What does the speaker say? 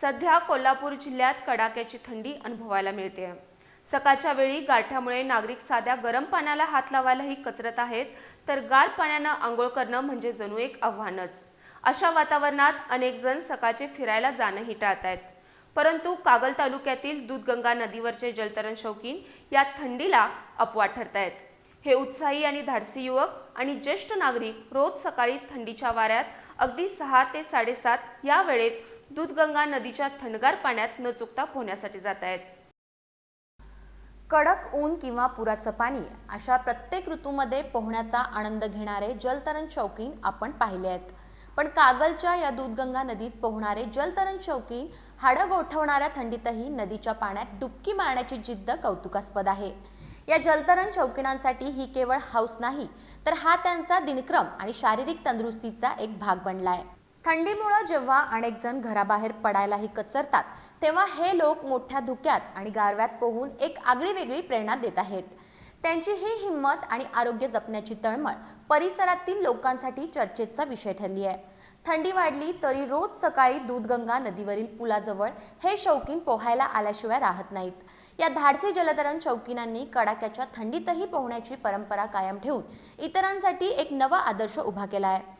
सध्या कोल्हापूर जिल्ह्यात कडाक्याची थंडी अनुभवायला मिळते. सकाळच्या वेळी गारठ्यामुळे नागरिक साध्या गरम पाण्याला हात लावायलाही कचरत आहेत तर गार पाण्यानं आंघोळ करणं म्हणजे जणू एक आव्हानच. अशा वातावरणात अनेक जण सकाळचे फिरायला जाणंही टाळत आहेत परंतु कागल तालुक्यातील दूधगंगा नदीवरचे जलतरण शौकीन या थंडीला अपवाद ठरतायत. हे उत्साही आणि धाडसी युवक आणि ज्येष्ठ नागरिक रोज सकाळी थंडीच्या वाऱ्यात अगदी सहा ते साडेसात या वेळेत दूधगंगा नदीच्या थंडगार पाण्यात न चुकता पोहण्यासाठी जात आहेत. कडक ऊन किंवा पुराचं पाणी अशा प्रत्येक ऋतूमध्ये पोहण्याचा आनंद घेणारे जलतरण शौकीन आपण पाहिले आहेत. पण कागलच्या या दूधगंगा नदीत पोहणारे जलतरण शौकीन हाडं गोठवणाऱ्या थंडीतही नदीच्या पाण्यात डुबकी मारण्याची जिद्द कौतुकास्पद आहे. या जलतरण शौकीनांसाठी ही केवळ हाऊस नाही तर हा त्यांचा दिनक्रम आणि शारीरिक तंदुरुस्तीचा एक भाग बनलाय. थंडीमुळं जेव्हा अनेक जण घराबाहेर पडायलाही कचरतात तेव्हा हे लोक मोठ्या धुक्यात आणि गारव्यात पोहून एक आगळी वेगळी प्रेरणा देत आहेत. त्यांची ही हिंमत आणि आरोग्य जपण्याची तळमळ परिसरातील लोकांसाठी चर्चेचा विषय ठरली आहे. थंडी वाढली तरी रोज सकाळी दूधगंगा नदीवरील पुलाजवळ हे शौकीन पोहायला आल्याशिवाय राहत नाहीत. या धाडसी जलतरण शौकीनांनी कडाक्याच्या थंडीतही पोहण्याची परंपरा कायम ठेवून इतरांसाठी एक नवा आदर्श उभा केला आहे.